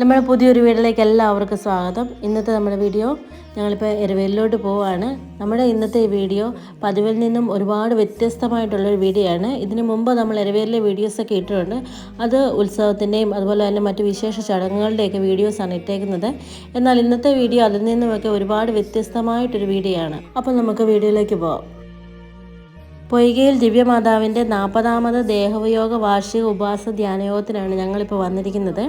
നമ്മുടെ പുതിയൊരു വീട്ടിലേക്ക് എല്ലാവർക്കും സ്വാഗതം. ഇന്നത്തെ നമ്മുടെ വീഡിയോ ഞങ്ങളിപ്പോൾ എരവേലിലോട്ട് പോവുകയാണ് നമ്മുടെ ഇന്നത്തെ ഈ വീഡിയോ പതിവിൽ നിന്നും ഒരുപാട് വ്യത്യസ്തമായിട്ടുള്ളൊരു വീഡിയോ ആണ്. ഇതിനു മുമ്പ് നമ്മൾ എരവേലിലെ വീഡിയോസൊക്കെ ഇട്ടിട്ടുണ്ട്. അത് ഉത്സവത്തിന്റെയും അതുപോലെ തന്നെ മറ്റു വിശേഷ ചടങ്ങുകളുടെയൊക്കെ വീഡിയോസാണ് ഇട്ടേക്കുന്നത്. എന്നാൽ ഇന്നത്തെ വീഡിയോ അതിൽ നിന്നുമൊക്കെ ഒരുപാട് വ്യത്യസ്തമായിട്ടൊരു വീഡിയോ ആണ്. അപ്പോൾ നമുക്ക് വീഡിയോയിലേക്ക് പോവാം. പൊയ്കയിൽ ദിവ്യമാതാവിന്റെ നാൽപ്പതാമത് ദേഹവിയോഗ വാർഷിക ഉപവാസ ധ്യാനയോഗത്തിനാണ് ഞങ്ങളിപ്പോൾ വന്നിരിക്കുന്നത്.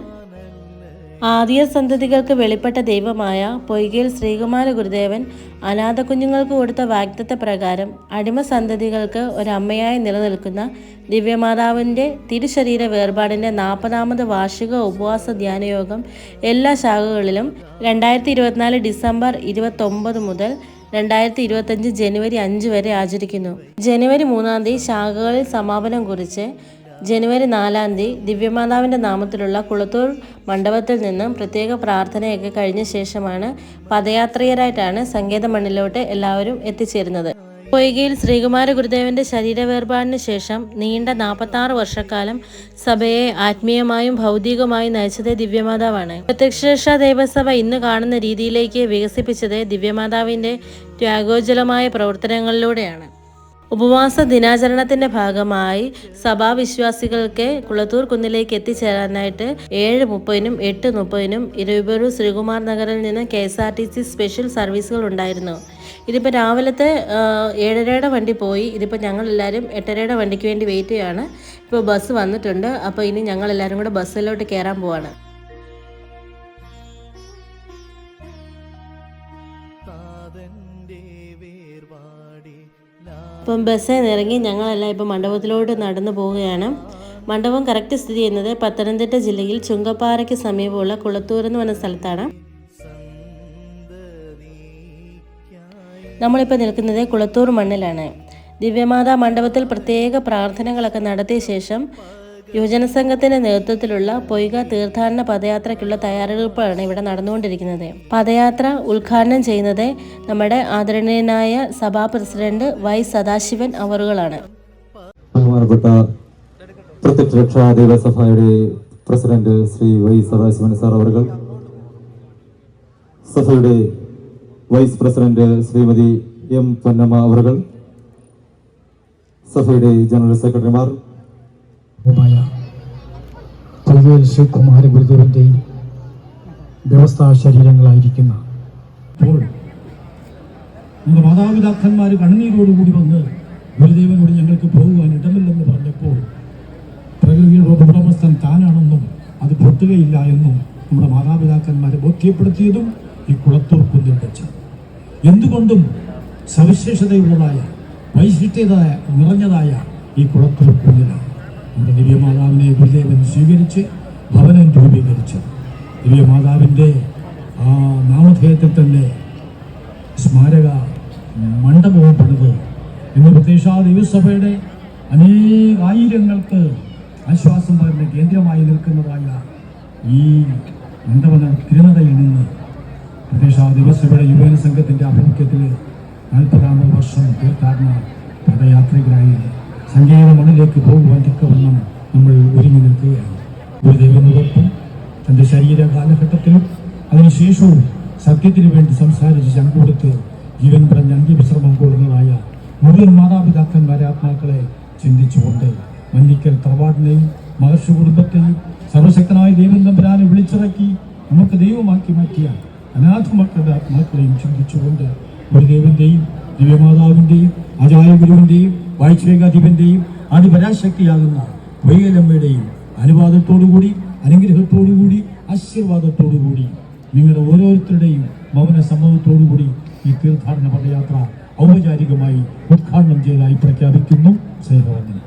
ആദ്യ സന്തതികൾക്ക് വെളിപ്പെട്ട ദൈവമായ പൊയ്കയിൽ ശ്രീകുമാര ഗുരുദേവൻ അനാഥ കുഞ്ഞുങ്ങൾക്ക് കൊടുത്ത വാഗ്ദത്ത പ്രകാരം അടിമ സന്തതികൾക്ക് ഒരമ്മയായി നിലനിൽക്കുന്ന ദിവ്യമാതാവിന്റെ തിരുശരീര വേർപാടിന്റെ നാൽപ്പതാമത് വാർഷിക ഉപവാസ ധ്യാനയോഗം എല്ലാ ശാഖകളിലും രണ്ടായിരത്തി ഇരുപത്തിനാല് ഡിസംബർ ഇരുപത്തൊമ്പത് മുതൽ രണ്ടായിരത്തി ഇരുപത്തഞ്ച് ജനുവരി അഞ്ച് വരെ ആചരിക്കുന്നു. ജനുവരി മൂന്നാം തീയതി ശാഖകളിൽ സമാപനം കുറിച്ച് ജനുവരി നാലാം തീയതി ദിവ്യമാതാവിന്റെ നാമത്തിലുള്ള കുളത്തൂർ മണ്ഡപത്തിൽ നിന്നും പ്രത്യേക പ്രാർത്ഥനയൊക്കെ കഴിഞ്ഞ ശേഷമാണ് പദയാത്രികരായിട്ടാണ് സങ്കേത മണ്ണിലോട്ട് എല്ലാവരും എത്തിച്ചേരുന്നത്. പൊയ്കയിൽ ശ്രീകുമാര ഗുരുദേവന്റെ ശരീര വേർപാടിന് ശേഷം നീണ്ട നാൽപ്പത്തി വർഷക്കാലം സഭയെ ആത്മീയമായും ഭൗതികമായും നയിച്ചത് ദിവ്യമാതാവാണ്. പ്രത്യക്ഷ ദേവസഭ ഇന്ന് കാണുന്ന രീതിയിലേക്ക് വികസിപ്പിച്ചത് ദിവ്യമാതാവിന്റെ ത്യാഗോജ്വലമായ പ്രവർത്തനങ്ങളിലൂടെയാണ്. ഉപവാസ ദിനാചരണത്തിന്റെ ഭാഗമായി സഭാവിശ്വാസികൾക്ക് കുളത്തൂർ കുന്നിലേക്ക് എത്തിച്ചേരാനായിട്ട് ഏഴ് മുപ്പതിനും എട്ട് മുപ്പതിനും ഇരുപൂർ ശ്രീകുമാർ നഗറിൽ നിന്ന് K S R T C special സർവീസുകൾ ഉണ്ടായിരുന്നു. ഇതിപ്പോൾ രാവിലത്തെ ഏഴരയുടെ വണ്ടി പോയി. ഇതിപ്പോൾ ഞങ്ങളെല്ലാവരും എട്ടരയുടെ വണ്ടിക്ക് വേണ്ടി വെയിറ്റ് ചെയ്യാണ്. ഇപ്പോൾ ബസ് വന്നിട്ടുണ്ട്. അപ്പോൾ ഇനി ഞങ്ങളെല്ലാവരും കൂടെ ബസ്സിലോട്ട് കയറാൻ പോവാണ്. ഇപ്പം ബസ്സിൽ നിന്ന് ഇറങ്ങി ഞങ്ങളെല്ലാം ഇപ്പം മണ്ഡപത്തിലോട്ട് നടന്നു പോവുകയാണ്. മണ്ഡപം കറക്റ്റ് സ്ഥിതി ചെയ്യുന്നത് പത്തനംതിട്ട ജില്ലയിൽ ചുങ്കപ്പാറയ്ക്ക് സമീപമുള്ള കുളത്തൂർ എന്ന് പറഞ്ഞ സ്ഥലത്താണ്. നമ്മളിപ്പോൾ നിൽക്കുന്നത് കുളത്തൂർ മണ്ണിലാണ്. ദിവ്യമാതാ മണ്ഡപത്തിൽ പ്രത്യേക പ്രാർത്ഥനകളൊക്കെ നടത്തിയ ശേഷം യുവജന സംഘത്തിന്റെ നേതൃത്വത്തിലുള്ള പൊയ്ക തീർത്ഥാടന പദയാത്രയ്ക്കുള്ള തയ്യാറെടുപ്പാണ് ഇവിടെ നടന്നുകൊണ്ടിരിക്കുന്നത്. പദയാത്ര ഉദ്ഘാടനം ചെയ്യുന്നത് നമ്മുടെ ആദരണീയനായ സഭാ president Y Sadasivan അവറുകളാണ്. President Shri Y Sadasivan sir അവർ സഭയുടെ vice president Shrimati M Ponnamma അവർ സഭയുടെ ജനറൽ സെക്രട്ടറിമാർ മായ കൊൽവേൽ ശ്രീകുമാര ഗുരുദേവന്റെ വ്യവസ്ഥാ ശരീരങ്ങളായിരിക്കുന്ന അപ്പോൾ നമ്മുടെ മാതാപിതാക്കന്മാർ കണ്ണീരോടുകൂടി വന്ന് ഗുരുദേവനോട് ഞങ്ങൾക്ക് പോകുവാൻ ഇടമില്ലെന്ന് പറഞ്ഞപ്പോൾ പ്രകൃതിയുടെ ഉടമസ്ഥൻ താനാണെന്നും അത് പൊട്ടുകയില്ല എന്നും നമ്മുടെ മാതാപിതാക്കന്മാരെ ബോധ്യപ്പെടുത്തിയതും ഈ കുളത്തൂർ കുന്നിൽ വെച്ച്. എന്തുകൊണ്ടും സവിശേഷതയുള്ളതായ വൈശിഷ്ട്യതായ നിറഞ്ഞതായ ഈ കുളത്തൂർ കുന്നിലാണ്. ദിവ്യമാതാവിനെ ഗുരുദേവൻ സ്വീകരിച്ച് ഭവനം രൂപീകരിച്ച്. ദിവ്യമാതാവിന്റെ ആ നാമധേയത്തിൽ തന്നെ സ്മാരക മണ്ഡപവും പണിത് ഇന്ന് പ്രത്യേക ദിവസഭയുടെ അനേകായിരങ്ങൾക്ക് ആശ്വാസം പകരുന്ന കേന്ദ്രമായി നിൽക്കുന്നതായ ഈ മണ്ഡപ തിരുനതയിൽ നിന്ന് പ്രത്യേക ദിവസഭയുടെ യുവജന സംഘത്തിന്റെ ആഭിമുഖ്യത്തിൽ നാൽപ്പതാമത് വർഷം തീർത്ഥാടന പദയാത്രികരായി സങ്കേത മണ്ണിലേക്ക് പോകുവാൻ തക്കവണ്ണം നമ്മൾ ഒരുങ്ങി നിൽക്കുകയാണ്. ഗുരുദേവനോടൊപ്പം തന്റെ ശരീര കാലഘട്ടത്തിലും അതിനുശേഷവും സത്യത്തിന് വേണ്ടി സംസാരിച്ച് ചങ്കുകൊടുത്ത് ജീവൻ പറഞ്ഞ അന്ത്യവിശ്രമം കൊള്ളുന്നതായ മുഴുവൻ മാതാപിതാക്കന്മാരെ ആത്മാക്കളെ ചിന്തിച്ചുകൊണ്ട് മഞ്ഞിക്കൽ തറവാടിനെയും മഹർഷി കുടുംബത്തെയും സർവശക്തനായ ദൈവം തമ്പുരാനെ വിളിച്ചിറക്കി നമുക്ക് ദൈവമാക്കി മാറ്റിയ അനാഥ മക്കളുടെ ആത്മാക്കളെയും ചിന്തിച്ചുകൊണ്ട് ഗുരുദേവന്റെയും ദിവ്യമാതാവിന്റെയും ആചാര്യ ഗുരുവിന്റെയും വാഴ്ചവേകാധിപന്റെയും അതിപരാശക്തിയാകുന്ന വൈകലമ്മയുടെയും അനുവാദത്തോടുകൂടി അനുഗ്രഹത്തോടുകൂടി ആശീർവാദത്തോടുകൂടി നിങ്ങളുടെ ഓരോരുത്തരുടെയും മൗന സമ്മതത്തോടുകൂടി ഈ തീർത്ഥാടന പദയാത്ര ഔപചാരികമായി ഉദ്ഘാടനം ചെയ്തതായി പ്രഖ്യാപിക്കുന്നു. സ്നേഹവന്ദനം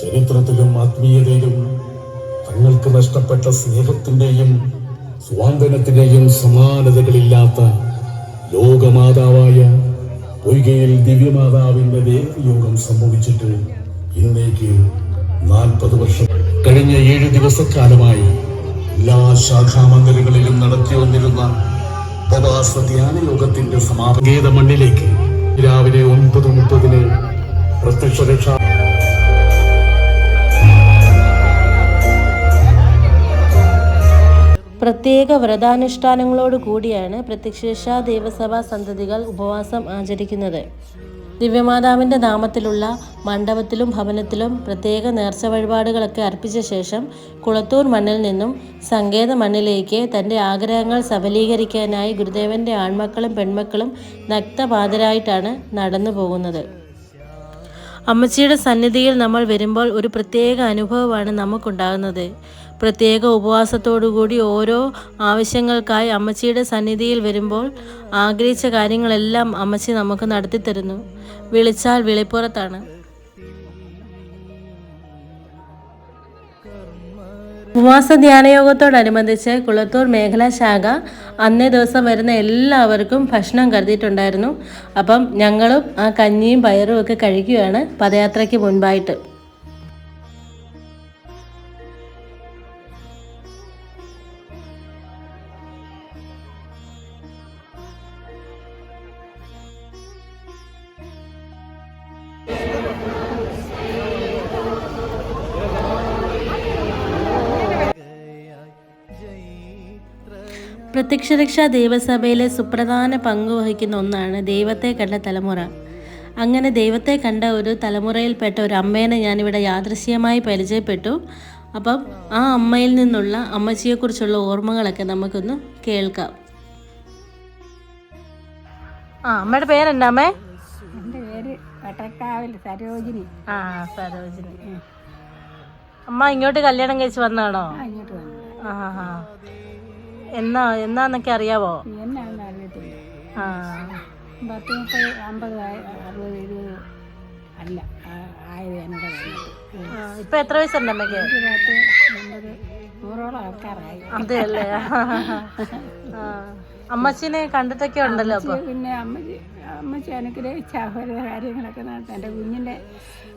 ചരിത്രത്തിലും ആത്മീയതയിലും തങ്ങൾക്ക് നഷ്ടപ്പെട്ട സ്നേഹത്തിന്റെയും സ്വാന്തനത്തിന്റെയും സമാനതകളില്ലാത്ത ലോകമാതാവായ പൊയ്കയിൽ ദിവ്യമാതാവിന്റെ ദേവയോഗം സംഭവിച്ചിട്ട് ഇന്നേക്ക് നാൽപ്പത് വർഷം. കഴിഞ്ഞ ഏഴ് ദിവസക്കാലമായി എല്ലാ ശാഖാമന്ദിരങ്ങളിലും നടത്തി വന്നിരുന്ന ഉപവാസ ധ്യാന യോഗത്തിന്റെ സമാപകേത മണ്ണിലേക്ക് രാവിലെ ഒൻപത് മുപ്പതിന് പ്രത്യക്ഷ രക്ഷാ പ്രത്യേക വ്രതാനുഷ്ഠാനങ്ങളോട് കൂടിയാണ് പ്രത്യക്ഷ ദേവസഭാ സന്തതികൾ ഉപവാസം ആചരിക്കുന്നത്. ദിവ്യമാതാവിന്റെ നാമത്തിലുള്ള മണ്ഡപത്തിലും ഭവനത്തിലും പ്രത്യേക നേർച്ച വഴിപാടുകളൊക്കെ അർപ്പിച്ച ശേഷം കുളത്തൂർ മണ്ണിൽ നിന്നും സങ്കേത മണ്ണിലേക്ക് തന്റെ ആഗ്രഹങ്ങൾ സഫലീകരിക്കാനായി ഗുരുദേവന്റെ ആൺമക്കളും പെൺമക്കളും നഗ്നപാതരായിട്ടാണ് നടന്നു പോകുന്നത് അമ്മച്ചിയുടെ സന്നിധിയിൽ നമ്മൾ വരുമ്പോൾ ഒരു പ്രത്യേക അനുഭവമാണ് നമുക്കുണ്ടാകുന്നത്. പ്രത്യേക ഉപവാസത്തോടുകൂടി ഓരോ ആവശ്യങ്ങൾക്കായി അമ്മച്ചിയുടെ സന്നിധിയിൽ വരുമ്പോൾ ആഗ്രഹിച്ച കാര്യങ്ങളെല്ലാം അമ്മച്ചി നമുക്ക് നടത്തിത്തരുന്നു. വിളിച്ചാൽ വിളിപ്പുറത്താണ്. ഉപവാസ ധ്യാനയോഗത്തോടനുബന്ധിച്ച് കുളത്തൂർ മേഖലാ ശാഖ അന്നേ ദിവസം വരുന്ന എല്ലാവർക്കും ഭക്ഷണം കരുതിയിട്ടുണ്ടായിരുന്നു. അപ്പം ഞങ്ങളും ആ കഞ്ഞിയും പയറും ഒക്കെ കഴിക്കുകയാണ് പദയാത്രയ്ക്ക് മുൻപായിട്ട്. പ്രത്യക്ഷരക്ഷാ ദേവസഭയിലെ സുപ്രധാന പങ്ക് വഹിക്കുന്ന ഒന്നാണ് ദൈവത്തെ കണ്ട തലമുറ. അങ്ങനെ ദൈവത്തെ കണ്ട ഒരു തലമുറയിൽപ്പെട്ട ഒരു അമ്മേനെ ഞാനിവിടെ യാദൃശ്യമായി പരിചയപ്പെട്ടു. അപ്പം ആ അമ്മയിൽ നിന്നുള്ള അമ്മച്ചിയെക്കുറിച്ചുള്ള ഓർമ്മകളൊക്കെ നമുക്കൊന്ന് കേൾക്കാം. ആ അമ്മയുടെ പേരെന്താ അമ്മേ? എന്റെ പേര് വട്ടക്കാവിൽ സരോജിനി. ആ സരോജിനി. അമ്മ ഇങ്ങോട്ട് കല്യാണം കഴിച്ച് വന്നാണോ ആ ഇങ്ങോട്ട് വന്നു. ആ ആ. എന്നാ എന്നാന്നൊക്കെ അറിയാവോ? എന്നാണെന്ന് അറിയത്തില്ല. ആ. പത്ത് മുപ്പത് അമ്പത് ആയ- അറുപത് എഴുപത് അല്ല ആ- ആയത് എന്നോട് വന്നിട്ട് ഉം. ആ, ഇപ്പൊ എത്ര വയസ്സുണ്ട് അമ്മയ്ക്ക്? എനിക്ക് പത്ത് എൺപത് നൂറോളം ആൾക്കാരായി. അതെ അല്ലേ ആ. അമ്മച്ചിനെ കണ്ടിട്ടൊക്കെ ഉണ്ടല്ലോ അപ്പൊ? പിന്നെ അമ്മച്ചി അമ്മച്ചി അനുഗ്രഹിച്ച ഓരോ കാര്യങ്ങളൊക്കെ നടത്തും എന്റെ കുഞ്ഞിന്റെ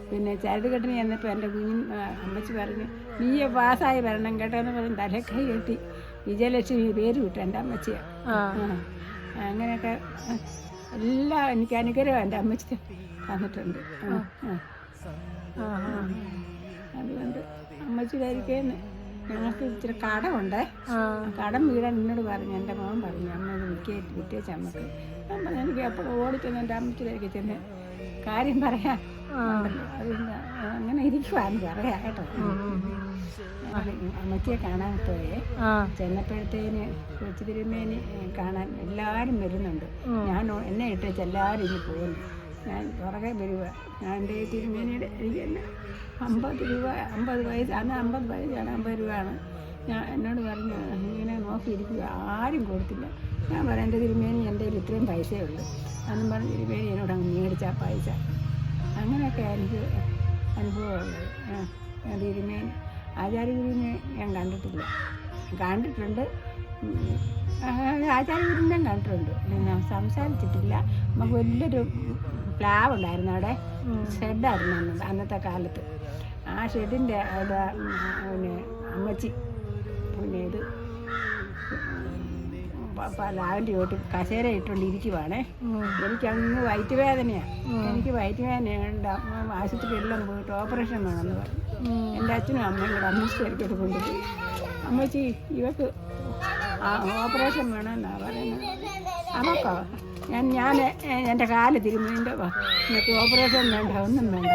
പിന്നെ ചരടുകെട്ടിന് ചെന്നപ്പോൾ എന്റെ കുഞ്ഞിൻ ആ, അമ്മച്ചി പറഞ്ഞു നീ പാസ്സായി വരണം കേട്ടോ എന്ന് പറഞ്ഞ് തലക്കൈ കെട്ടി. വിജയലക്ഷ്മി പേര് വിട്ടു എന്റെ അമ്മച്ചിയെ. അങ്ങനെയൊക്കെ എല്ലാ എനിക്ക് അനുഗ്രഹം എന്റെ അമ്മച്ചി തന്നിട്ടുണ്ട്. അതുകൊണ്ട് അമ്മച്ചി ആയിരിക്കും ഞങ്ങൾക്ക് ഇച്ചിരി കടമുണ്ട്. കടം വീടാൻ എന്നോട് പറഞ്ഞു എന്റെ മോൻ പറഞ്ഞു അമ്മ ഇത് വിൽക്കേ വിറ്റേച്ച് അമ്മയ്ക്ക്. ഞാൻ പറഞ്ഞു എനിക്ക് എപ്പോഴും ഓടിച്ചെന്ന് എന്റെ ചെന്ന് കാര്യം പറയാൻ. അതുകൊണ്ട് അങ്ങനെ ഇരിക്കുവാന്ന് പറയാം കേട്ടോ അമ്മച്ചിയെ കാണാൻ പോയേ. ചെന്നപ്പോഴത്തേന് കൊച്ചു തിരുമേനി കാണാൻ എല്ലാവരും വരുന്നുണ്ട്. ഞാൻ എന്നെ ഇട്ടേച്ച് എല്ലാവരും ഇനി പോകുന്നു. ഞാൻ പുറകെ വരുക ഞാൻ എന്റെ തിരുമേനിയുടെ എനിക്ക് തന്നെ അമ്പത് രൂപ അമ്പത് വയസ്സ് അന്ന് അമ്പത് വയസ്സാണ് അമ്പത് രൂപയാണ്. ഞാൻ എന്നോട് പറഞ്ഞു ഇങ്ങനെ നോക്കിയിരിക്കുക ആരും കൊടുത്തില്ല. ഞാൻ പറയാം എന്റെ തിരുമേനി എന്റെ കയ്യിൽ ഇത്രയും പൈസയേ ഉള്ളൂ. അന്നും പറഞ്ഞ് തിരുമേനി എന്നോട് അങ്ങ് മേടിച്ച പൈസ. അങ്ങനെയൊക്കെ എനിക്ക് അനുഭവമുള്ളത്. ഞാൻ തിരുമേനി ആചാര്യഗുരുവിനെ ഞാൻ കണ്ടിട്ടില്ല. കണ്ടിട്ടുണ്ട്. ആചാര്യഗുരുവിനെ കണ്ടിട്ടുണ്ട്. ഞാൻ സംസാരിച്ചിട്ടില്ല. നമുക്ക് വലിയൊരു പ്ലാവ് ഉണ്ടായിരുന്നു അവിടെ. ഷെഡായിരുന്നു അന്ന് അന്നത്തെ കാലത്ത്. ആ ഷെഡിന്റെ അവിടെ പിന്നെ അമ്മച്ചി പിന്നെ ഇത് പ്ലാവിന്റെ ചോട്ടിൽ കസേര ഇട്ടുകൊണ്ട് ഇരിക്കുവാണേ എനിക്ക് അങ്ങ് വയറ്റ് വേദനയാണ് എനിക്ക് വയറ്റ് വേദനയുണ്ട് ആശുപത്രി എല്ലാം പോയിട്ട് ഓപ്പറേഷൻ വേണമെന്ന് പറഞ്ഞു. എന്റെ അച്ഛനും അമ്മയും കൂടെ അമ്മച്ചിട്ട് കൊണ്ടുപോയി. അമ്മച്ചി ഇവക്ക് ആ ഓപ്പറേഷൻ വേണമെന്നാണ് പറയുന്നത്. അമ്മക്കോ ഞാൻ ഞാൻ എന്റെ കാൽ തിരുമ്പോ എനിക്ക് ഓപ്പറേഷൻ വേണ്ട ഒന്നും വേണ്ട.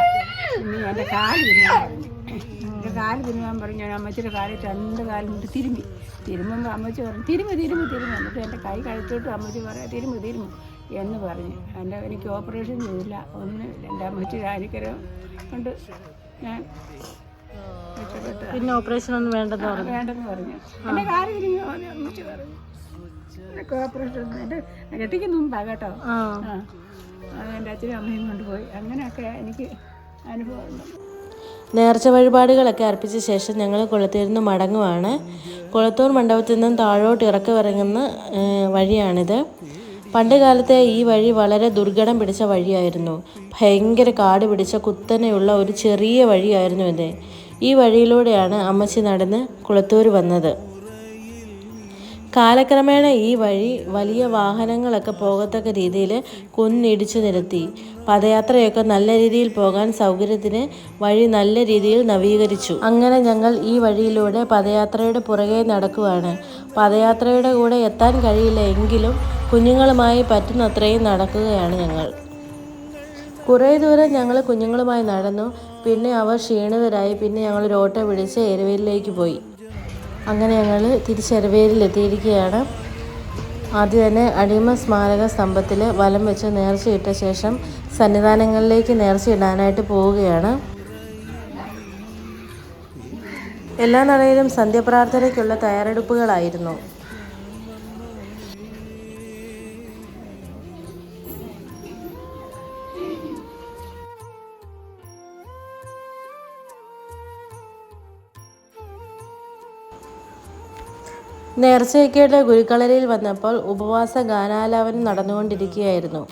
ഇനി എന്റെ കാൽ തിരുമാൻ പറഞ്ഞു എന്റെ കാൽ തിരുമാൻ പറഞ്ഞു ഞാൻ അമ്മച്ചിയുടെ കാലിൽ രണ്ട് കാലും കൊണ്ട് തിരുമ്പി. തിരുമ്പുമ്പോൾ അമ്മച്ചി പറഞ്ഞു തിരുമ്പ് തിരുമ്പ് തിരുമ്പ്. എന്നിട്ട് എന്റെ കൈ കഴിച്ചിട്ട് അമ്മച്ചി പറയാം തിരുമ്പ് തിരുമ്പ്. എന്ന് പറഞ്ഞു. എന്റെ എനിക്ക് ഓപ്പറേഷൻ ചെയ്തില്ല ഒന്നുമില്ല. എന്റെ അമ്മച്ചി അനുഗ്രഹം കൊണ്ട് ഞാൻ പിന്നെ ഓപ്പറേഷൻ ഒന്നും വേണ്ടെന്ന് പറഞ്ഞു. വേണ്ടെന്ന് പറഞ്ഞു. എന്റെ കാൽ തിരിഞ്ഞു അമ്മച്ചി പറഞ്ഞു. എനിക്ക് ഓപ്പറേഷൻ ഒന്നും എന്റെ കെട്ടിക്ക് മുമ്പാ കേട്ടോ. ആ. എന്റെ അച്ഛനും അമ്മയും കൊണ്ടുപോയി. അങ്ങനെയൊക്കെ എനിക്ക് അനുഭവമുണ്ട് നേർച്ച വഴിപാടുകളൊക്കെ അർപ്പിച്ച ശേഷം ഞങ്ങൾ കുളത്തിൽ നിന്ന് മടങ്ങുവാണ്. കുളത്തൂർ മണ്ഡപത്തിൽ നിന്നും താഴോട്ട് ഇറക്കി ഇറങ്ങുന്ന വഴിയാണിത്. പണ്ട് കാലത്തെ ഈ വഴി വളരെ ദുർഘടം പിടിച്ച വഴിയായിരുന്നു. ഭയങ്കര കാട് പിടിച്ച കുത്തനെയുള്ള ഒരു ചെറിയ വഴിയായിരുന്നു ഇത്. ഈ വഴിയിലൂടെയാണ് അമ്മച്ചി നടന്ന് കുളത്തൂർ വന്നത്. കാലക്രമേണ ഈ വഴി വലിയ വാഹനങ്ങളൊക്കെ പോകത്തക്ക രീതിയിൽ കുന്നിടിച്ചു നിരത്തി. പദയാത്രയൊക്കെ നല്ല രീതിയിൽ പോകാൻ സൗകര്യത്തിന് വഴി നല്ല രീതിയിൽ നവീകരിച്ചു. അങ്ങനെ ഞങ്ങൾ ഈ വഴിയിലൂടെ പദയാത്രയുടെ പുറകെ നടക്കുകയാണ് പദയാത്രയുടെ കൂടെ എത്താൻ കഴിയില്ല എങ്കിലും കുഞ്ഞുങ്ങളുമായി പറ്റുന്നത്രയും നടക്കുകയാണ് ഞങ്ങൾ. കുറേ ദൂരം ഞങ്ങൾ കുഞ്ഞുങ്ങളുമായി നടന്നു. പിന്നെ അവർ ക്ഷീണിതരായി. പിന്നെ ഞങ്ങൾ ഒരു ഓട്ടോ പിടിച്ച് എരുവേലിലേക്ക് പോയി. അങ്ങനെ ഞങ്ങൾ തിരിച്ച് എത്തിയിരിക്കുകയാണ് ആദ്യം തന്നെ അടിമ സ്മാരക സ്തംഭത്തിൽ വലം വെച്ച് നേർച്ചയിട്ട ശേഷം സന്നിധാനങ്ങളിലേക്ക് നേർച്ചയിടാനായിട്ട് പോവുകയാണ്. എല്ലാ നടയിലും സന്ധ്യപ്രാർത്ഥനയ്ക്കുള്ള തയ്യാറെടുപ്പുകളായിരുന്നു. നേർച്ചയ്ക്കേട്ട് ഗുരുക്കളരിയിൽ വന്നപ്പോൾ ഉപവാസ ഗാനാലാപനം നടന്നുകൊണ്ടിരിക്കുകയായിരുന്നു.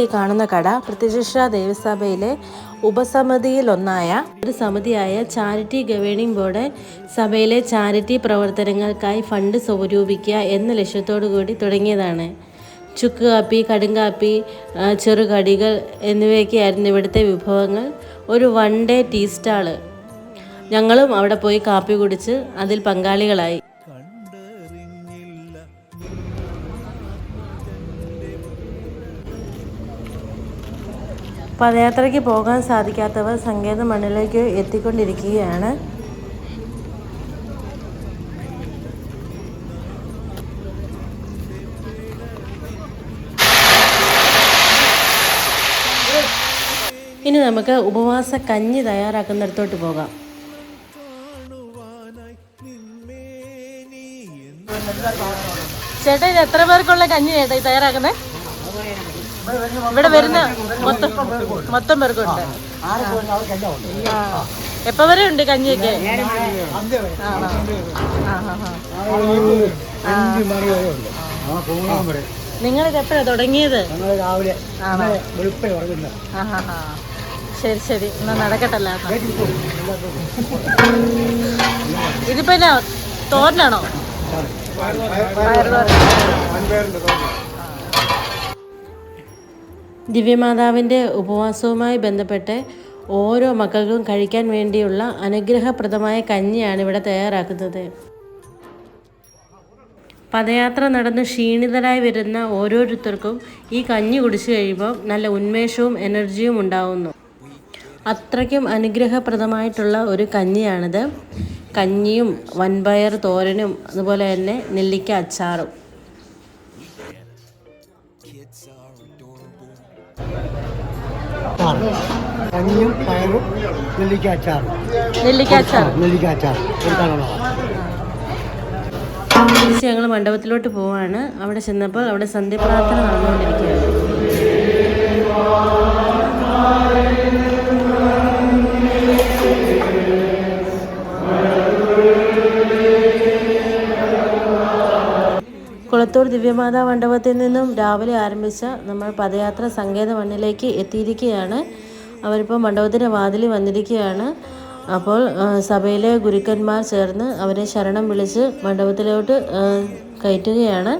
ഈ കാണുന്ന കട പ്രതിശിക്ഷ ദേവസഭയിലെ ഉപസമിതിയിലൊന്നായ ഒരു സമിതിയായ ചാരിറ്റി ഗവേണിംഗ് ബോർഡ് സഭയിലെ ചാരിറ്റി പ്രവർത്തനങ്ങൾക്കായി ഫണ്ട് സ്വരൂപിക്കുക എന്ന ലക്ഷ്യത്തോടു കൂടി തുടങ്ങിയതാണ്. ചുക്ക് കാപ്പി കടുങ്കാപ്പി ചെറുകടികൾ എന്നിവയൊക്കെയായിരുന്നു ഇവിടുത്തെ വിഭവങ്ങൾ. ഒരു വൺ ഡേ ടീ സ്റ്റാൾ. ഞങ്ങളും അവിടെ പോയി കാപ്പി കുടിച്ച് അതിൽ പങ്കാളികളായി. പദയാത്രയ്ക്ക് പോകാൻ സാധിക്കാത്തവർ സങ്കേത മണ്ണിലേക്ക് എത്തിക്കൊണ്ടിരിക്കുകയാണ്. ഇനി നമുക്ക് ഉപവാസ കഞ്ഞി തയ്യാറാക്കുന്നിടത്തോട്ട് പോകാം. ചേട്ടാ ഇത് എത്ര പേർക്കുള്ള കഞ്ഞി ചേട്ടാ ഈ തയ്യാറാക്കുന്നത് ഇവിടെ വരുന്ന മൊത്തം മൊത്തം പേർക്കുണ്ട് എപ്പ വരെ ഉണ്ട് കഞ്ഞിയൊക്കെ. നിങ്ങളിത് എപ്പോഴാ തുടങ്ങിയത്. ശരി ശരി. എന്നാ നടക്കട്ടല്ല ഇതിപ്പോ എന്നാ തോരനാണോ? പയറുതോരൻ ദിവ്യമാതാവിന്റെ ഉപവാസവുമായി ബന്ധപ്പെട്ട് ഓരോ മക്കൾക്കും കഴിക്കാൻ വേണ്ടിയുള്ള അനുഗ്രഹപ്രദമായ കഞ്ഞിയാണ് ഇവിടെ തയ്യാറാക്കുന്നത്. പദയാത്ര നടന്ന് ക്ഷീണിതരായി വരുന്ന ഓരോരുത്തർക്കും ഈ കഞ്ഞി കുടിച്ചു കഴിയുമ്പോൾ നല്ല ഉന്മേഷവും എനർജിയും ഉണ്ടാവുന്നു. അത്രയ്ക്കും അനുഗ്രഹപ്രദമായിട്ടുള്ള ഒരു കഞ്ഞിയാണിത്. കഞ്ഞിയും വൻപയർ തോരനും അതുപോലെ തന്നെ നെല്ലിക്ക അച്ചാറും. കഞ്ഞിയും പയറും നെല്ലിക്ക അച്ചാറും. നെല്ലിക്ക അച്ചാർ നെല്ലിക്ക കൊടുക്കാനുള്ളതാണ് തിരിച്ച് ഞങ്ങൾ മണ്ഡപത്തിലോട്ട് പോവാണ്. അവിടെ ചെന്നപ്പോൾ അവിടെ സന്ധ്യപ്രാർത്ഥന നടന്നുകൊണ്ടിരിക്കുകയാണ്. കുളത്തൂർ ദിവ്യമാതാ മണ്ഡപത്തിൽ നിന്നും രാവിലെ ആരംഭിച്ച നമ്മൾ പദയാത്ര സങ്കേത മണ്ണിലേക്ക് എത്തിയിരിക്കുകയാണ്. അവരിപ്പോൾ മണ്ഡപത്തിന്റെ വാതിൽ വന്നിരിക്കുകയാണ്. അപ്പോൾ സഭയിലെ ഗുരുക്കന്മാർ ചേർന്ന് അവരെ ശരണം വിളിച്ച് മണ്ഡപത്തിലോട്ട് കയറ്റുകയാണ്.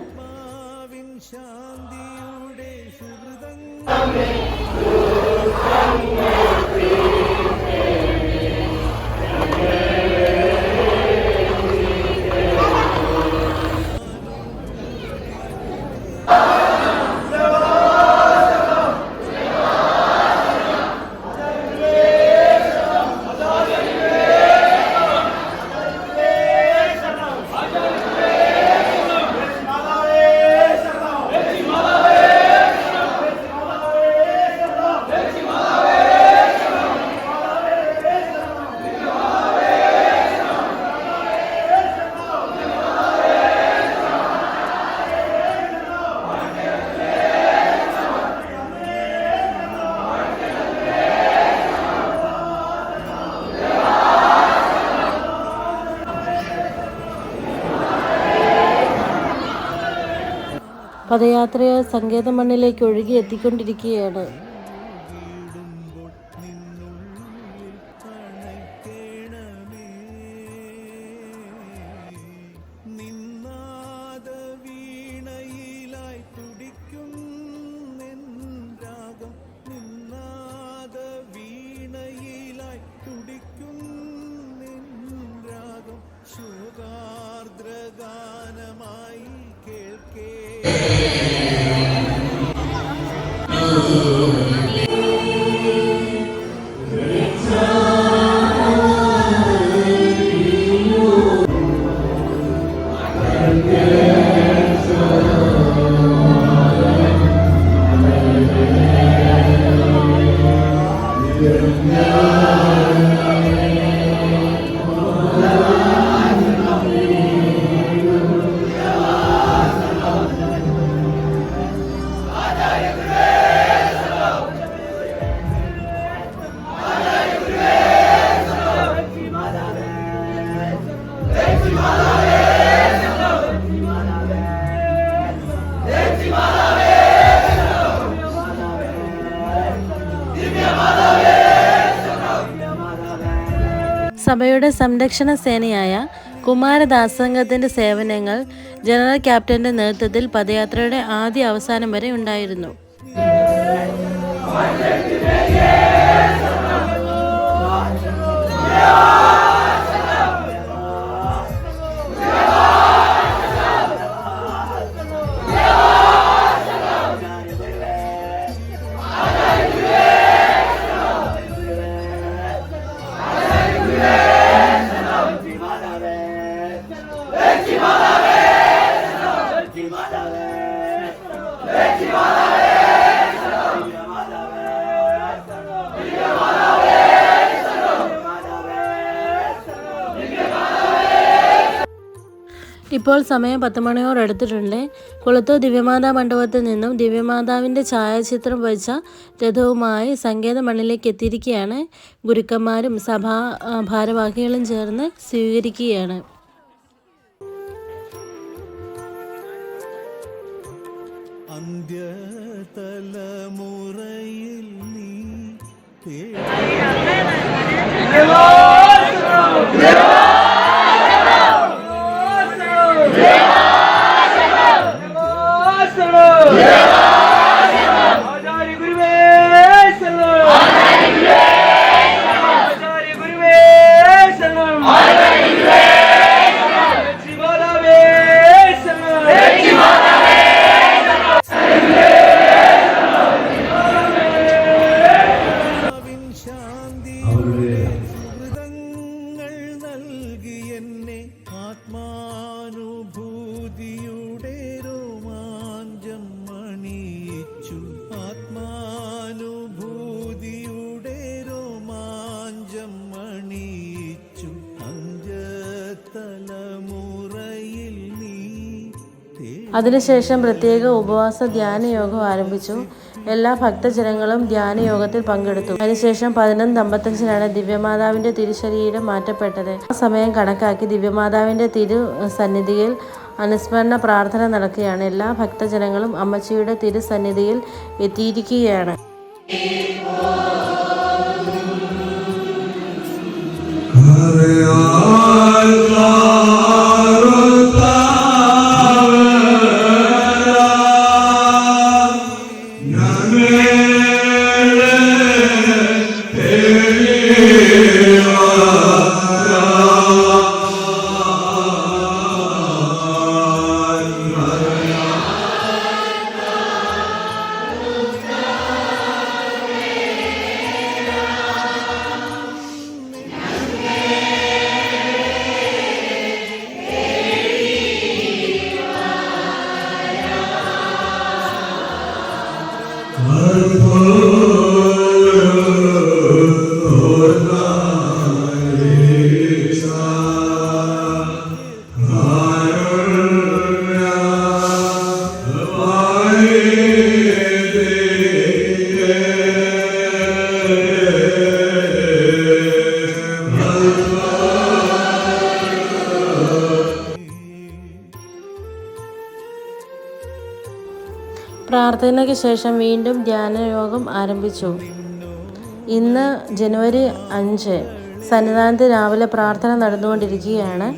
പദയാത്രയെ സങ്കേത മണ്ണിലേക്ക് ഒഴുകി എത്തിക്കൊണ്ടിരിക്കുകയാണ് സംരക്ഷണ സേനയായ കുമാരദാസംഗത്തിന്റെ സേവനങ്ങൾ ജനറൽ ക്യാപ്റ്റന്റെ നേതൃത്വത്തിൽ പദയാത്രയുടെ ആദ്യ അവസാനം വരെ ഉണ്ടായിരുന്നു. ഇപ്പോൾ സമയം പത്ത് മണിയോട് അടുത്തിട്ടുണ്ട്. കുളത്തൂർ ദിവ്യമാതാ മണ്ഡപത്തിൽ നിന്നും ദിവ്യമാതാവിന്റെ ഛായാചിത്രം വച്ച രഥവുമായി സങ്കേത മണ്ണിലേക്ക് എത്തിയിരിക്കുകയാണ്. ഗുരുക്കന്മാരും സഭാ ഭാരവാഹികളും ചേർന്ന് സ്വീകരിക്കുകയാണ്. അന്ത്യതലമുറയിൽ നീ തേ- گرویش رام شیوال شاند അതിനുശേഷം പ്രത്യേക ഉപവാസ ധ്യാന യോഗം ആരംഭിച്ചു. എല്ലാ ഭക്തജനങ്ങളും ധ്യാന യോഗത്തിൽ പങ്കെടുത്തു. അതിനുശേഷം പതിനൊന്ന് അമ്പത്തഞ്ചിനാണ് ദിവ്യമാതാവിന്റെ തിരുശരീരം മാറ്റപ്പെട്ടത്. ആ സമയം കണക്കാക്കി ദിവ്യമാതാവിന്റെ തിരു സന്നിധിയിൽ അനുസ്മരണ പ്രാർത്ഥന നടക്കുകയാണ്. എല്ലാ ഭക്തജനങ്ങളും അമ്മച്ചിയുടെ തിരുസന്നിധിയിൽ എത്തിയിരിക്കുകയാണ്. Oh, പ്രാർത്ഥനയ്ക്ക് ശേഷം വീണ്ടും ധ്യാനയോഗം ആരംഭിച്ചു. ഇന്ന് ജനുവരി അഞ്ച്. സന്നിധാനത്ത് രാവിലെ പ്രാർത്ഥന നടന്നുകൊണ്ടിരിക്കുകയാണ്.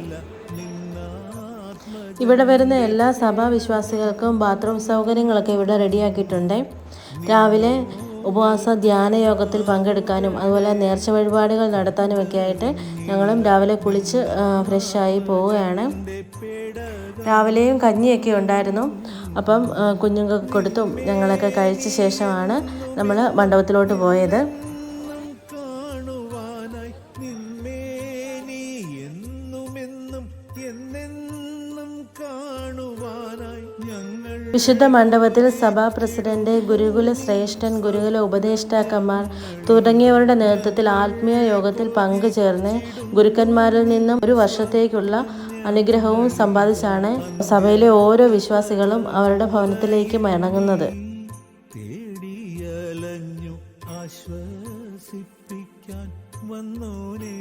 ഇവിടെ വരുന്ന എല്ലാ സഭാവിശ്വാസികൾക്കും ബാത്റൂം സൗകര്യങ്ങളൊക്കെ ഇവിടെ റെഡിയാക്കിയിട്ടുണ്ട്. രാവിലെ ഉപവാസ ധ്യാന യോഗത്തിൽ പങ്കെടുക്കാനും അതുപോലെ നേർച്ച വഴിപാടുകൾ നടത്താനുമൊക്കെ ആയിട്ട് ഞങ്ങളും രാവിലെ കുളിച്ച് ഫ്രഷായി പോവുകയാണ്. രാവിലെയും കഞ്ഞിയൊക്കെ ഉണ്ടായിരുന്നു. അപ്പം കുഞ്ഞുങ്ങൾക്ക് കൊടുത്തും ഞങ്ങളൊക്കെ കഴിച്ച ശേഷമാണ് നമ്മൾ മണ്ഡപത്തിലോട്ട് പോയത്. വിശുദ്ധ മണ്ഡപത്തിൽ സഭാ പ്രസിഡന്റ് ഗുരുകുല ശ്രേഷ്ഠൻ ഗുരുകുല ഉപദേഷ്ടാക്കന്മാർ തുടങ്ങിയവരുടെ നേതൃത്വത്തിൽ ആത്മീയ യോഗത്തിൽ പങ്കുചേർന്ന് ഗുരുക്കന്മാരിൽ നിന്നും ഒരു വർഷത്തേക്കുള്ള അനുഗ്രഹവും സമ്പാദിച്ചാണ് സഭയിലെ ഓരോ വിശ്വാസികളും അവരുടെ ഭവനത്തിലേക്ക് മടങ്ങുന്നത്. ആശ്വസിപ്പിക്കാൻ വന്നോനേ.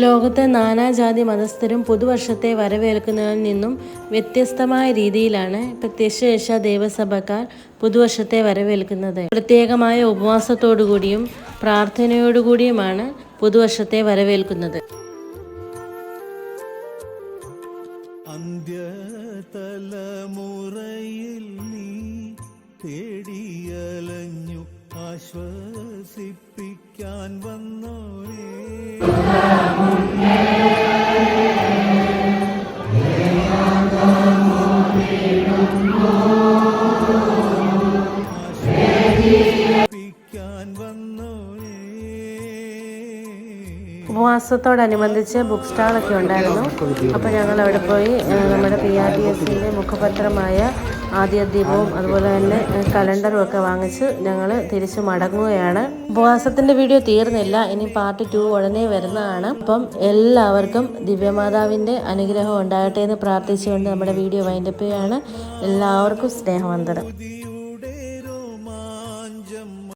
ലോകത്തെ നാനാജാതി മതസ്ഥരും പുതുവർഷത്തെ വരവേൽക്കുന്നതിൽ നിന്നും വ്യത്യസ്തമായ രീതിയിലാണ് പ്രത്യക്ഷ ദേവസഭക്കാർ പുതുവർഷത്തെ വരവേൽക്കുന്നത്. പ്രത്യേകമായ ഉപവാസത്തോടുകൂടിയും പ്രാർത്ഥനയോടുകൂടിയുമാണ് പുതുവർഷത്തെ വരവേൽക്കുന്നത്. അന്ത്യതലമുറയിൽ നീ തേടിയലഞ്ഞു ആശ്വസിപ്പിക്കാൻ വന്നോനേ. ഉപവാസത്തോടനുബന്ധിച്ച് ബുക്ക് സ്റ്റാളൊക്കെ ഉണ്ടായിരുന്നു. അപ്പോൾ ഞങ്ങൾ അവിടെ പോയി നമ്മുടെ പി ആർ ടി എസിന്റെ മുഖപത്രമായ ആദ്യ ദീപവും അതുപോലെ തന്നെ കലണ്ടറും ഒക്കെ വാങ്ങിച്ച് ഞങ്ങൾ തിരിച്ച് മടങ്ങുകയാണ്. ഉപവാസത്തിന്റെ വീഡിയോ തീർന്നില്ല. ഇനി പാർട്ട് ടു ഉടനെ വരുന്നതാണ്. അപ്പം എല്ലാവർക്കും ദിവ്യമാതാവിന്റെ അനുഗ്രഹം ഉണ്ടാകട്ടെ എന്ന് പ്രാർത്ഥിച്ചുകൊണ്ട് നമ്മുടെ വീഡിയോ വൈൻഡപ്പ് ചെയ്യാണ് എല്ലാവർക്കും സ്നേഹവന്ദനം.